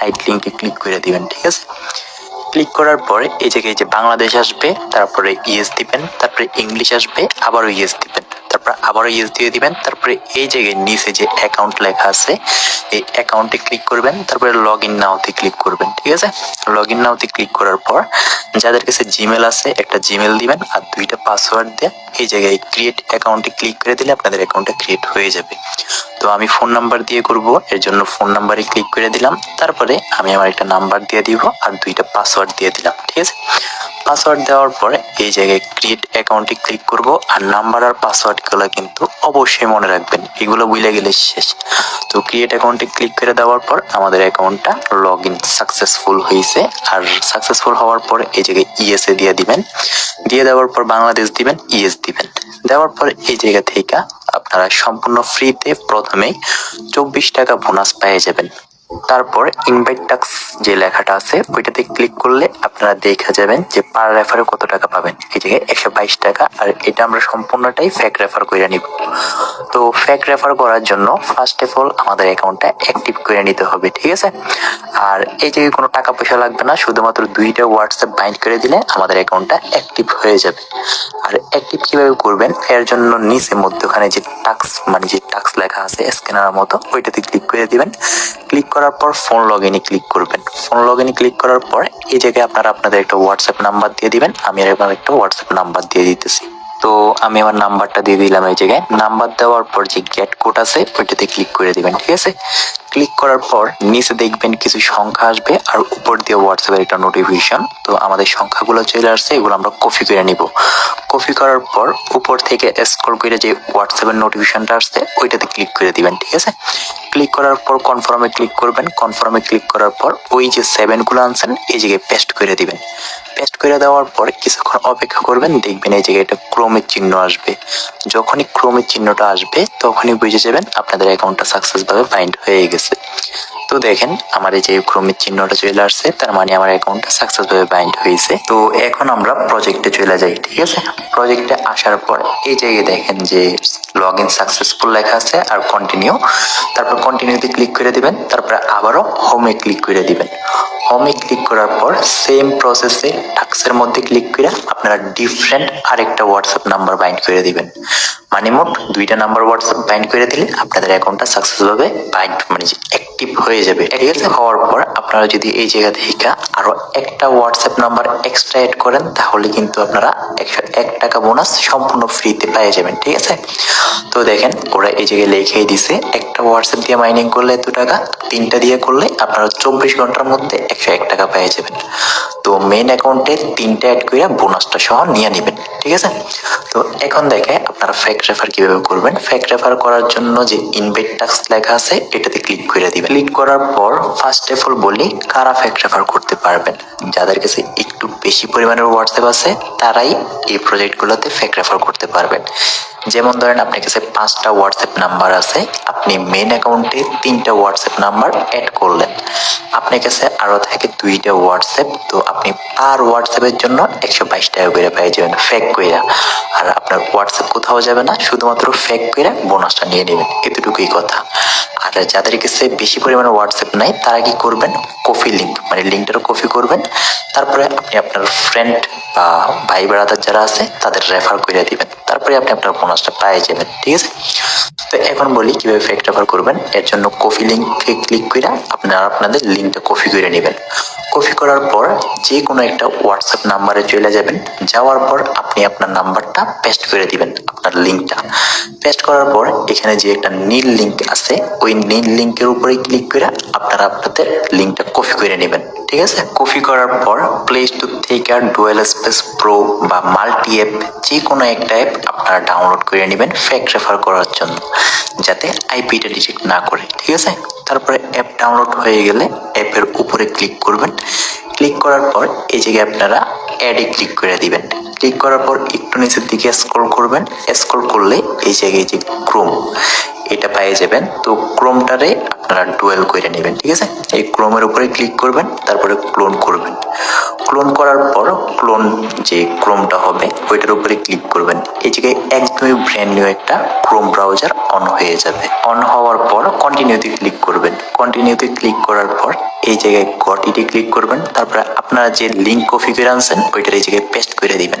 Site লিঙ্কে click করে দিবেন, ঠিক আছে? ক্লিক করার পরে এই জায়গায় যে বাংলাদেশ আসবে, তারপরে ইএস দিবেন, তারপরে ইংলিশ আসবে, আবারও ইএস দিবেন। তারপর আবারও ইএস দিয়ে দিবেন। তারপরে এই জায়গায় নিচে যে অ্যাকাউন্ট লেখা আছে, এই অ্যাকাউন্টে ক্লিক করবেন। তারপরে লগ ইন নাওতে ক্লিক করবেন, ঠিক আছে? লগ ইন নাওতে ক্লিক করার পর যাদের কাছে জিমেল আছে, একটা জিমেল দিবেন আর দুইটা পাসওয়ার্ড দিয়ে এই জায়গায় ক্রিয়েট অ্যাকাউন্টে ক্লিক করে দিলে আপনাদের অ্যাকাউন্টটা ক্রিয়েট হয়ে যাবে। তো আমি ফোন নাম্বার দিয়ে করব, এর জন্য ফোন নাম্বারে ক্লিক করে দিলাম। তারপরে আমি আমার একটা নাম্বার দিয়ে দিব আর দুইটা পাসওয়ার্ড দিয়ে দিলাম, ঠিক আছে? পাসওয়ার্ড দেওয়ার পরে এই জায়গায় ক্রিয়েট অ্যাকাউন্টে ক্লিক করব আর নাম্বার আর পাসওয়ার্ডগুলো কিন্তু অবশ্যই মনে রাখবেন, এগুলো ভুলে গেলে শেষ। তো ক্রিয়েট অ্যাকাউন্টে ক্লিক করে দেওয়ার পর আমাদের অ্যাকাউন্টটা লগ ইন সাকসেসফুল হয়েছে আর সাকসেসফুল হওয়ার পর এই জায়গায় ইএসএ দিয়ে দিবেন। দিয়ে দেওয়ার পর বাংলাদেশ দিবেন ইএস দিবেন। দেওয়ার পর এই জায়গা থেকে আপনারা সম্পূর্ণ ফ্রিতে প্রথমেই চব্বিশ টাকা বোনাস পেয়ে যাবেন। তারপর ইনভাইট টাক্স যে লেখাটা আছে, ওইটাতে ক্লিক করলে আপনারা দেখা যাবেন যে পার রেফারে কত টাকা পাবেন। এই জায়গায় একশো বাইশ টাকা, আর এটা আমরা সম্পূর্ণটাই ফ্যাক রেফার করে নিব। তো ফ্যাক রেফার করার জন্য ফার্স্ট অফ অল আমাদের অ্যাকাউন্টটা অ্যাক্টিভ করে নিতে হবে, ঠিক আছে? আর এই জায়গায় কোনো টাকা পয়সা লাগবে না, শুধুমাত্র দুইটা হোয়াটসঅ্যাপ বাইন্ড করে দিলে আমাদের অ্যাকাউন্টটা অ্যাক্টিভ হয়ে যাবে। অ্যাক্টিভ কীভাবে করবেন। এর জন্য নিচে মধ্যখানে যে টাক্স মানে যে টাক্স লেখা আছে স্ক্যানারের মতো, ওইটাতে ক্লিক করে দিবেন। ক্লিক করার পর ফোন লগ ইনে ক্লিক করবেন। ফোন লগ ইনে ক্লিক করার পর এই জায়গায় আপনারা আপনাদের একটা হোয়াটসঅ্যাপ নাম্বার দিয়ে দিবেন। আমি আমার একটা হোয়াটসঅ্যাপ নাম্বার দিয়ে দিতেছি। তো আমি আমার নাম্বারটা দিয়ে দিলাম এই জায়গায়। নাম্বার দেওয়ার পর যে গেট কোড আছে, ওইটাতে ক্লিক করে দিবেন, ঠিক আছে? ক্লিক করার পর নিচে দেখবেন কিছু সংখ্যা আসবে আর উপর দিয়ে হোয়াটসঅ্যাপের একটা নোটিফিকেশন তো আমাদের সংখ্যাগুলো চলে আসছে, এগুলো আমরা কপি করে নিব। কপি করার পর উপর থেকে স্ক্রল করে যে হোয়াটসঅ্যাপের নোটিফিকেশনটা আসছে, ওইটাতে ক্লিক করে দিবেন, ঠিক আছে? ক্লিক করার পর কনফার্মে ক্লিক করবেন। কনফার্মে ক্লিক করার পর ওই যে সেভেনগুলো আনছেন, এই জায়গায় পেস্ট করে দিবেন। পেস্ট করে দেওয়ার পর কিছুক্ষণ অপেক্ষা করবেন, দেখবেন এই জায়গায় একটা ক্রোমের চিহ্ন আসবে। যখনই ক্রোমের চিহ্নটা আসবে, তখনই বুঝে যাবেন আপনাদের অ্যাকাউন্টটা সাকসেসভাবে বাইন্ড হয়ে গেছে। তো দেখেন, আমার এই যে ক্রমের চিহ্নটা চলে আসছে, তার মানে আমার অ্যাকাউন্টটা সাকসেসভাবে বাইন্ড হয়েছে। তো এখন আমরা প্রজেক্টে চলে যাই, ঠিক আছে? প্রজেক্টে আসার পর এই জায়গায় দেখেন যে লগ ইন সাকসেসফুল লেখা আছে আর কন্টিনিউ তারপর কন্টিনিউতে ক্লিক করে দিবেন, তারপরে আবারও হোমে ক্লিক করে দিবেন। হোমে ক্লিক করার পর সেম প্রসেসে টাক্সের মধ্যে ক্লিক করে আপনারা ডিফারেন্ট আরেকটা হোয়াটসঅ্যাপ নাম্বার বাইন্ড করে দিবেন। মানে মোট দুইটা নাম্বার হোয়াটসঅ্যাপ বাইন্ড করে দিলে আপনাদের অ্যাকাউন্টটা সাকসেসভাবে বাইন্ড মানে অ্যাক্টিভ হয়ে যাবে। ঠিক আছে? হওয়ার পর আপনারা যদি এই জায়গা থেকে আরও একটা হোয়াটসঅ্যাপ নাম্বার এক্সট্রা এড করেন তাহলে কিন্তু আপনারা একশো এক টাকা বোনাস সম্পূর্ণ ফ্রিতে পেয়ে যাবেন। ঠিক আছে? তো দেখেন ওরা এই জায়গায় লিখেই দিছে একটা হোয়াটসঅ্যাপ দিয়ে মাইনিং করলে এত টাকা তিনটা দিয়ে করলে আপনারা চব্বিশ ঘণ্টার মধ্যে একশো এক টাকা পেয়ে যাবেন। তো মেন অ্যাকাউন্টে তিনটা অ্যাড করে বোনাসটা সহ নিয়ে নেবেন, ঠিক আছে? তো এখন দেখে আপনারা ফেক রেফার কীভাবে করবেন। ফেক রেফার করার জন্য যে ইনভেট টাক্স লেখা আছে, এটাতে ক্লিক করে দিবেন। ক্লিক করার পর ফার্স্ট অফ অল বলি কারা ফেক রেফার করতে পারবেন। যাদের কাছে একটু বেশি পরিমাণের হোয়াটসঅ্যাপ আছে, তারাই এই প্রজেক্টগুলোতে ফেক রেফার করতে পারবেন। যেমন ধরেন আপনার কাছে পাঁচটা হোয়াটসঅ্যাপ নাম্বার আছে, আপনি মেন অ্যাকাউন্টে তিনটা হোয়াটসঅ্যাপ নাম্বার অ্যাড করলেন। আপনার কাছে আরও থাকে দুইটা হোয়াটসঅ্যাপ তো আপনি পার হোয়াটসঅ্যাপের জন্য একশো বাইশ টাকা করে পেয়ে যাবেন ফেক কইরা। আর আপনার হোয়াটসঅ্যাপ কোথাও যাবে না, শুধুমাত্র ফেক কইরা বোনাসটা নিয়ে নেবেন, এতটুকুই কথা। আর যাদের কাছে বেশি পরিমাণে হোয়াটসঅ্যাপ নাই, তারা কি করবেন? কফি লিঙ্ক মানে লিঙ্কটার কপি করবেন। তারপরে আপনি আপনার ফ্রেন্ড বা ভাই ব্রাদার যারা আছে, তাদের রেফার করে দিবেন। তারপরে আপনি আপনার বোনাসটা পেয়ে যাবেন, ঠিক আছে? তো এখন বলি কীভাবে ফেক রেফার করবেন। এর জন্য কফি লিঙ্কে ক্লিক করে আপনারা আপনাদের লিঙ্কটা কপি করে নেবেন। কপি করার পর যে কোনো একটা হোয়াটসঅ্যাপ নাম্বারে চলে যাবেন। যাওয়ার পর আপনি আপনার নাম্বারটা পেস্ট করে দিবেন, আপনার লিঙ্কটা পেস্ট করার পর এখানে যে একটা নীল লিঙ্ক আছে, ওই নীল লিঙ্কের উপরে ক্লিক করে আপনারা আপনাদের লিঙ্কটা কপি করে নেবেন। ঠিক আছে? কপি করার পর প্লে স্টোর থেকে আর ডুয়েল স্পেস প্রো বা মাল্টি অ্যাপ যে কোনো একটা অ্যাপ আপনারা ডাউনলোড করে নেবেন ফেক রেফার করার জন্য, যাতে আইপিটা ডিটেক্ট না করে, ঠিক আছে? তারপরে অ্যাপ ডাউনলোড হয়ে গেলে অ্যাপের উপরে ক্লিক করবেন। ক্লিক করার পর এই জায়গায় আপনারা অ্যাডে ক্লিক করে দিবেন। ক্লিক করার পর একটু নিচের দিকে স্ক্রল করবেন। স্ক্রল করলে এই জায়গায় যে ক্রোম এটা পেয়ে যাবেন। তো ক্রোমটারে আপনারা ডুয়েল করে নেবেন, ঠিক আছে? এই ক্রোমের উপরে ক্লিক করবেন, তারপরে ক্লোন করবেন। ক্লোন করার পর ক্লোন যে ক্রোমটা হবে, ওইটার উপরে ক্লিক করবেন। এই জায়গায় একদমই ব্র্যান্ড নিউ একটা ক্রোম ব্রাউজার অন হয়ে যাবে। অন হওয়ার পর কন্টিনিউতে ক্লিক করবেন। কন্টিনিউতে ক্লিক করার পর এই জায়গায় গটিতে ক্লিক করবেন। তারপরে আপনারা যে লিঙ্ক কপি করে আনছেন, ওইটার এই জায়গায় পেস্ট করে দিবেন।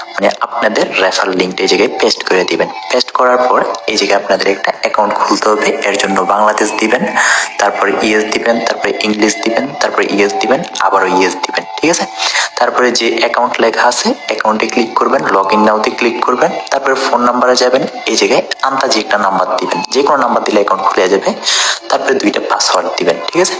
মানে আপনাদের রেফার লিঙ্কটা এই জায়গায় পেস্ট করে দিবেন। পেস্ট করার পর এই জায়গায় আপনাদের একটা অ্যাকাউন্ট খুলতে হবে। এর জন্য বাংলাদেশ দিবেন, তারপরে ইএস দিবেন, তারপরে ইংলিশ দিবেন, তারপরে ইএস দিবেন, আবারও ইএস দিবেন, ঠিক আছে? তারপরে যে অ্যাকাউন্ট লেখা আছে অ্যাকাউন্টে ক্লিক করবেন লগ ইন নাওতে ক্লিক করবেন, তারপরে ফোন নাম্বারে যাবেন, এই জায়গায় আন্দাজে একটা নাম্বার দিবেন। যে কোনো নাম্বার দিলে অ্যাকাউন্ট খুলে যাবে, তারপরে দুইটা পাসওয়ার্ড দিবেন, ঠিক আছে?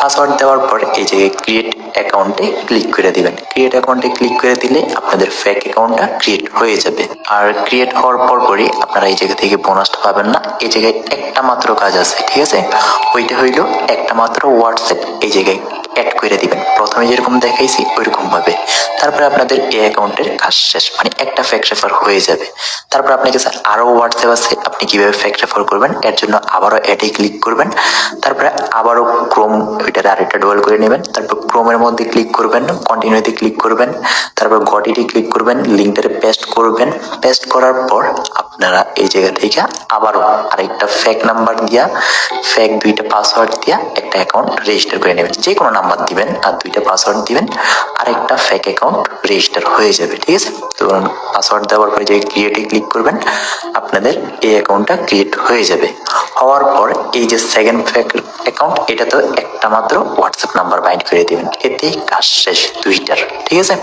পাসওয়ার্ড দেওয়ার পর এই জায়গায় ক্রিয়েট অ্যাকাউন্টে ক্লিক করে দিবেন। ক্রিয়েট অ্যাকাউন্টে ক্লিক করে দিলে আপনাদের ফেক অ্যাকাউন্টটা ক্রিয়েট হয়ে যাবে। আর ক্রিয়েট হওয়ার পর পরই আপনারা এই জায়গা থেকে বোনাসটা পাবেন না। এই জায়গায় একটা মাত্র কাজ আছে, ঠিক আছে? ওইটা হইল একটা মাত্র হোয়াটসঅ্যাপ এই জায়গায় অ্যাড করে দিবেন। প্রথমে যেরকম দেখাইছি, ওইরকম ভাবে তারপরে আপনাদের এই অ্যাকাউন্টের কাজ শেষ মানে একটা ফ্যাক রেফার হয়ে যাবে। তারপর আপনার কাছে আরও হোয়াটসঅ্যাপ আছে, আপনি কীভাবে ফ্যাক রেফার করবেন, এর জন্য আবারও অ্যাডে ক্লিক করবেন। তারপরে আবারও ক্রোম ওইটার আরেকটা ডোয়েল করে নেবেন। তারপর ক্রোমের মধ্যে ক্লিক করবেন কন্টিনিউতে ক্লিক করবেন। তারপর গটিতে ক্লিক করবেন লিঙ্কটারে পেস্ট করবেন। পেস্ট করার পর আপনারা এই জায়গা থেকে আবারও আরেকটা ফেক নাম্বার দিয়া ফেক দুইটা পাসওয়ার্ড দিয়া একটা অ্যাকাউন্ট রেজিস্টার করে নেবেন। যে কোনো নাম্বার দিবেন আর দুইটা পাসওয়ার্ড দিবেন। আর একটা ফেক অ্যাকাউন্ট রেজিস্টার হয়ে যাবে, ঠিক আছে? তো পাসওয়ার্ড দেওয়ার পরে যে ক্রিয়েটে ক্লিক করবেন, আপনাদের এই অ্যাকাউন্টটা ক্রিয়েট হয়ে যাবে। হওয়ার পর এই যে সেকেন্ড ফেক অ্যাকাউন্ট এটা তো একটা মাত্র হোয়াটসঅ্যাপ নাম্বার বাইন্ড করে দিবেন। এতেই কাজ শেষ দুইটার, ঠিক আছে?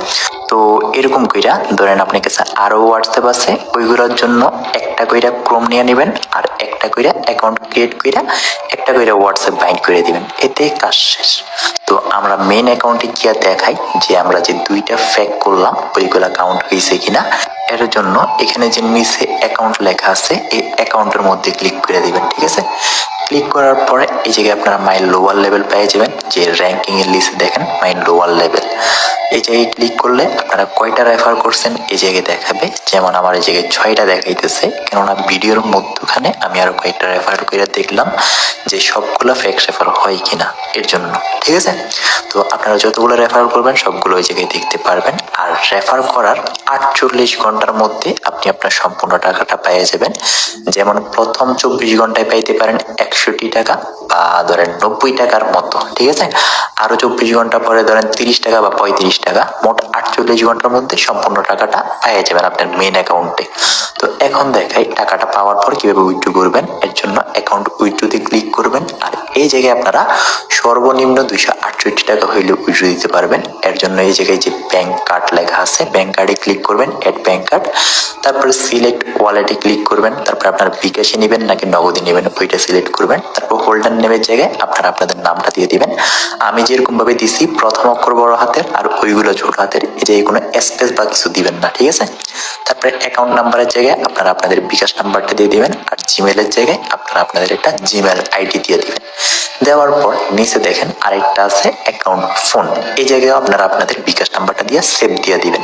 তো এরকম কইরা ধরেন আপনার কাছে আরও হোয়াটসঅ্যাপ আছে, ওইগুলোর জন্য একটা কইরা ক্রোম নিয়ে নেবেন আর একটা কইরা অ্যাকাউন্ট ক্রিয়েট কইরা একটা কইরা হোয়াটসঅ্যাপ বাইন্ড করে দিবেন। এতে কাজ শেষ। তো আমরা মেন অ্যাকাউন্টে গিয়ে দেখাই যে আমরা যে দুইটা ফেক করলাম, ওইগুলা অ্যাকাউন্ট হয়েছে কিনা। এর জন্য এখানে যে নিচে অ্যাকাউন্ট লেখা আছে, এই অ্যাকাউন্টের মধ্যে ক্লিক করে দিবেন, ঠিক আছে? ক্লিক করার পরে এই জায়গায় আপনারা মাই লোয়ার লেভেল পেয়ে যাবেন। যে র্যাঙ্কিং এর লিস্টে দেখেন মাই লোয়ার লেভেল এই জায়গায় ক্লিক করলে আপনারা কয়টা রেফার করছেন এই জায়গায় দেখাবে। যেমন আমার এই জায়গায় ছয়টা দেখাইতেছে। কেননা ভিডিওর মধ্যখানে আমি আরও কয়েকটা রেফার করে দেখলাম যে সবগুলো ফেক রেফার হয় কিনা এর জন্য। ঠিক আছে? তো আপনারা যতগুলো রেফার করবেন, সবগুলো ওই জায়গায় দেখতে পারবেন। আর রেফার করার আটচল্লিশ ঘণ্টার মধ্যে আপনি আপনার সম্পূর্ণ টাকাটা পেয়ে যাবেন। যেমন প্রথম চব্বিশ ঘন্টায় পাইতে পারেন একষট্টি টাকা বা ধরেন নব্বই টাকার মতো ঠিক আছে? আরও চব্বিশ ঘণ্টা পরে ধরেন তিরিশ টাকা বা পঁয়ত্রিশ টাকা, মোট আটচল্লিশ ঘণ্টার মধ্যে সম্পূর্ণ টাকাটা পেয়ে যাবেন আপনার মেন অ্যাকাউন্টে তো এখন দেখাই টাকাটা পাওয়ার পর কীভাবে উইথড্র করবেন, এর জন্য অ্যাকাউন্ট উইথড্রোতে ক্লিক করবেন, আর এই জায়গায় আপনারা সর্বনিম্ন দুইশো আটষট্টি টাকা হইলে উইথড্র দিতে পারবেন। এর জন্য এই জায়গায় যে ব্যাংক কার্ড লেখা আছে ব্যাংক কার্ডে ক্লিক করবেন এড ব্যাংক কার্ড তারপরে সিলেক্ট ওয়ালেটে ক্লিক করবেন, তারপরে আপনার বিকাশে নেবেন নাকি নগদে নেবেন, ওইটা সিলেক্ট করবেন, তারপর হোল্ডার নেমের জায়গায় আপনারা আপনাদের নামটা দিয়ে দিবেন। আমি যেরকম ভাবে দিছি, প্রথম অক্ষর বড় হাতের আর ওইগুলো ছোট হাতের, এই যে কোনো স্পেস বা কিছু দিবেন না, ঠিক আছে? তারপরে অ্যাকাউন্ট নাম্বারের জায়গায় আপনারা আপনাদের বিকাশ নাম্বারটা দিয়ে দিবেন আর জিমেলের জায়গায় আপনারা আপনাদের একটা জিমেল আইডি দিয়ে দিবেন। দেওয়ার পর নিচে দেখেন আরেকটা আছে অ্যাকাউন্ট ফোন এই জায়গায় আপনারা আপনাদের বিকাশ নাম্বারটা দিয়ে সেভ দিয়ে দিবেন।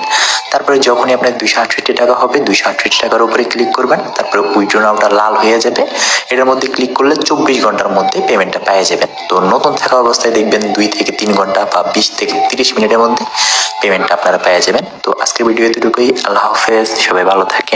তারপরে যখনই আপনার দুইশো আটষট্টি টাকা হবে, দুইশো আটষট্টি টাকার উপরে ক্লিক করবেন। তারপরে উইড্রো নাওটা লাল হয়ে যাবে। এটার মধ্যে ক্লিক করলে চব্বিশ ঘণ্টার মধ্যে পেমেন্টটা পেয়ে যাবেন তো নতুন থাকা অবস্থায় দেখবেন দুই থেকে তিন ঘণ্টা বা বিশ থেকে তিরিশ মিনিটের মধ্যে পেমেন্টটা আপনারা পেয়ে যাবেন। তো আজকের ভিডিও এতটুকুই। আল্লাহ হাফেজ। সবাই ভালো থাকেন